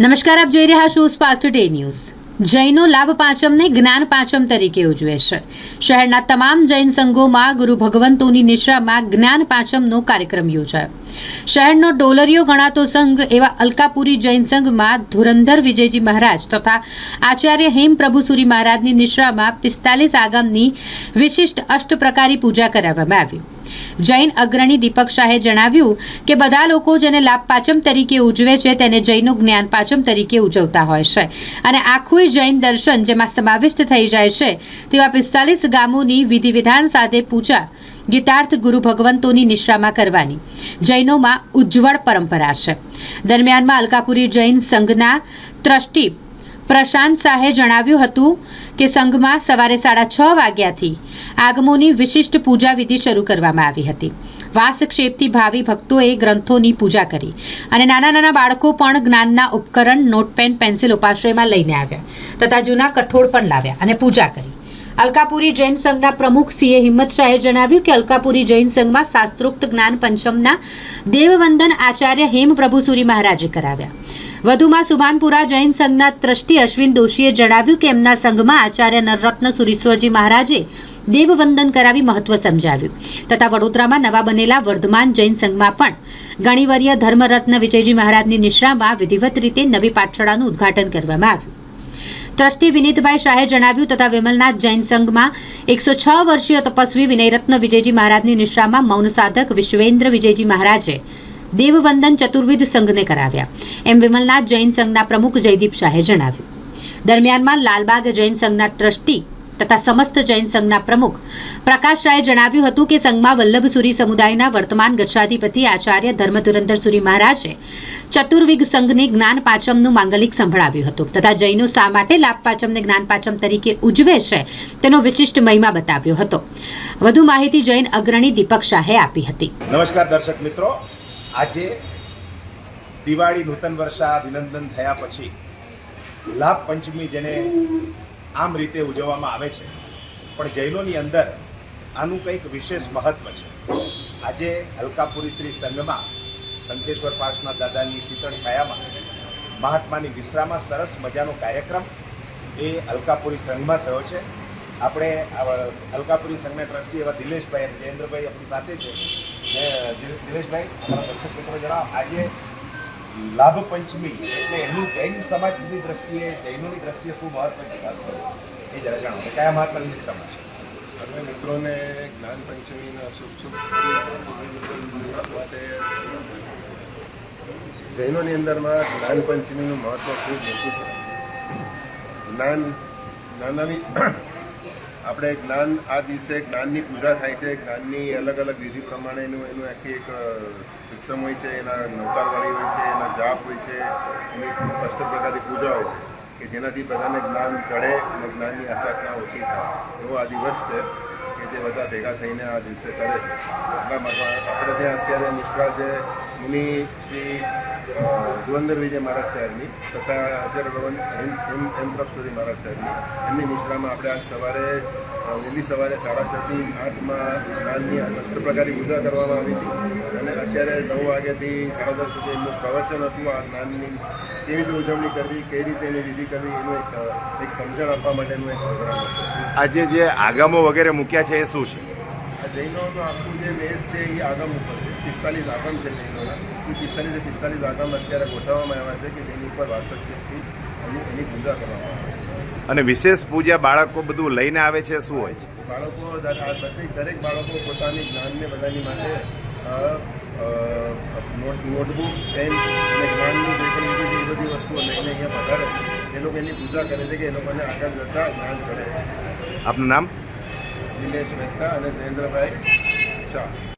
નમસ્કાર, આપ જોઈ રહ્યા છો સ્પાર્ક ટુડે ન્યૂઝ જૈનો લાભ પાંચમને જ્ઞાન પાંચમ તરીકે ઉજવે છે. શહેરના તમામ જૈન સંઘોમાં ગુરુ ભગવંતોની નિશ્રામાં જ્ઞાન પાંચમનો કાર્યક્રમ યોજાયો. શહેરનો ડોલરિયો ગણાતો સંઘ એવા અલકાપુરી જૈન સંઘમાં ધુરંધર વિજયજી મહારાજ તથા આચાર્ય હેમ પ્રભુસુરી મહારાજની નિશ્રામાં પિસ્તાલીસ આગમની વિશિષ્ટ અષ્ટપ્રકારી પૂજા કરાવવામાં આવી. જૈન અગ્રણી દીપક શાહે જણાવ્યું કે બધા લોકો જેને લાભ પાંચમ તરીકે ઉજવે છે તેને જૈનનું જ્ઞાન પાંચમ તરીકે ઉજવતા હોય છે. અને આખું જૈન દર્શન જેમાં સમાવિષ્ટ થઈ જાય છે તેવા પિસ્તાલીસ ગામોની વિધિ વિધાન સાથે પૂજા ગીતાર્થ ગુરુ ભગવંતોની નિશ્રામાં કરવાની. જૈનોમાં ઉજ્જવળ પરંપરા છે. દરમિયાનમાં અલકાપુરી જૈન સંઘના ટ્રસ્ટી પ્રશાંત શાહે જણાવ્યું હતું કે સંઘમાં સવારે સાડા છ વાગ્યાથી આગમોની વિશિષ્ટ પૂજા વિધિ શરૂ કરવામાં આવી હતી. વાસક્ષેપથી ભાવિ ભક્તોએ ગ્રંથોની પૂજા કરી અને નાના નાના બાળકો પણ જ્ઞાનના ઉપકરણ નોટ પેન પેન્સિલ ઉપાશ્રયમાં લઈને આવ્યા તથા જૂના કઠોળ પણ લાવ્યા અને પૂજા કરી. અલકાપુરી જૈન સંઘના પ્રમુખ સીએ હિંમત શાહે જણાવ્યું કે અલકાપુરી જૈન સંઘમાં શાસ્ત્રોક્ત જ્ઞાન પંચમના દેવવંદન આચાર્ય હેમ પ્રભુસુરી મહારાજે કરાવ્યા. વધુમાં સુભાનપુરા જૈન સંઘના ટ્રસ્ટી અશ્વિન દોશીએ જણાવ્યું કે એમના સંઘમાં આચાર્ય નરરત્ન સુરીશ્વરજી મહારાજે દેવવંદન કરાવી મહત્વ સમજાવ્યું. તથા વડોદરામાં નવા બનેલા વર્ધમાન જૈન સંઘમાં પણ ગણિવર્ય ધર્મરત્ન વિજયજી મહારાજની નિશ્રામાં વિધિવત રીતે નવી પાઠશાળાનું ઉદ્ઘાટન કરવામાં આવ્યું. ટ્રસ્ટી વિનીતભાઈ શાહે જણાવ્યું તથા વિમલનાથ જૈન સંઘમાં એકસો છ વર્ષીય તપસ્વી વિનયરત્ન વિજયજી મહારાજની નિશ્રામાં મૌન સાધક વિશ્વેન્દ્ર વિજયજી મહારાજે દેવવંદન ચતુર્વિધ સંઘને કરાવ્યા. એમ વિમલનાથ જૈન સંઘના પ્રમુખ જયદીપ શાહે જણાવ્યું. દરમિયાનમાં લાલબાગ જૈન સંઘના ટ્રસ્ટી તથા સમસ્ત જૈન સંઘના પ્રમુખ પ્રકાશ શાહે જણાવ્યું હતું કે સંઘમાં વલ્લભસુરી સમુદાયના વર્તમાન ગચ્છાધિપતિ આચાર્ય ધર્મધુરંધરસુરી મહારાજે ચતુર્વિગ સંઘને જ્ઞાન પાંચમનું માંગલિક સંભળાવ્યું હતું તથા જૈનો શા માટે લાભ પાચમને જ્ઞાન પાચમ તરીકે ઉજવે છે તેનો વિશિષ્ટ મહિમા બતાવ્યો હતો. વધુ માહિતી જૈન અગ્રણી દીપક શાહે આપી હતી. નમસ્કાર દર્શક મિત્રો. આજે દિવાળી નૂતન વર્ષા અભિનંદન થયા પછી લાભ પંચમી જેને આમ રીતે ઉજવવામાં આવે છે. પણ જૈનોની અંદર આનું કંઈક વિશેષ મહત્વ છે. આજે અલકાપુરી શ્રી સંઘમાં સંકેશ્વર પાસના દાદાની શીતળ છાયામાં, મહાત્માની વિશ્રામાં સરસ મજાનો કાર્યક્રમ એ અલકાપુરી સંઘમાં થયો છે. આપણે અલકાપુરી સંઘના ટ્રસ્ટી એવા દિલેશભાઈ અને જયેન્દ્રભાઈ આપણી સાથે છે. દિલેશભાઈ અમારા દર્શક મિત્રો જણાવો, આજે લાભ પંચમી એટલે એનું જૈન સમાજની દ્રષ્ટિએ, જૈનોની દ્રષ્ટિએ શું મહત્વ છે એ જરા જણાવો. કયા મહાત્માની સમાજ છે? સર્વે મિત્રોને જ્ઞાન પંચમીના શુભ શુભ માટે જૈનોની અંદરમાં જ્ઞાન પંચમીનું મહત્ત્વ ખૂબ મોટું છે. જ્ઞાન, જ્ઞાનની આપણે જ્ઞાન, આ દિવસે જ્ઞાનની પૂજા થાય છે. જ્ઞાનની અલગ અલગ વિધિ પ્રમાણેનું એનું આખી એક સિસ્ટમ હોય છે. એના નવતારવાળી હોય છે, એના જાપ હોય છે. એની અષ્ટ પ્રકારની પૂજા હોય છે. કે જેનાથી બધાને જ્ઞાન ચડે અને જ્ઞાનની આસાધના ઓછી થાય. એવો આ દિવસ છે કે જે બધા ભેગા થઈને આ દિવસે કરે છે. એટલા માટે આપણે ત્યાં અત્યારે મિશ્રા છે. મુનિ શ્રી અ, વિજય મહારાજ સાહેબની તથા આચાર્ય ભગવાન એમ એમ એમ પ્રભસુરી મહારાજ સાહેબની. એમની નિષ્ઠામાં આપણે આજ સવારે વહેલી સવારે સાડા છથી આઠમાં જ્ઞાનની અષ્ટ પ્રકારની પૂજા કરવામાં આવી હતી. અને અત્યારે નવ વાગ્યાથી સાડા દસ સુધી એમનું પ્રવચન હતું આ જ્ઞાનની. કેવી રીતે ઉજવણી કરવી કઈ રીતે એની વિધિ કરવી એનું એક એક સમજણ આપવા માટેનું એક પ્રોગ્રામ હતો. આજે જે આગામો વગેરે મૂક્યા છે એ શું છે? જૈનોનું આખું જે મેસ છે એ આગમ ઉપર છે. પિસ્તાલીસ આગમ છે જૈનોના. એ પિસ્તાલીસે પિસ્તાલીસ આગમ અત્યારે ગોઠવવામાં આવ્યા છે કે જેની ઉપર વાસકશક્તિ એની એની પૂજા કરવામાં આવે છે. અને વિશેષ પૂજા બાળકો બધું લઈને આવે છે શું હોય છે? બાળકો દરેક દરેક બાળકો પોતાની જ્ઞાનને બધાની માટે નોટબુક પેન અને જ્ઞાનની જે પણ લીધી એ બધી વસ્તુઓ લઈને અહીંયા પધારે એ લોકો એની પૂજા કરે છે કે એ લોકોને આગળ જતાં જ્ઞાન ચડે આપનું નામ? નિલેશ મહેતા અને જયેન્દ્રભાઈ શાહ.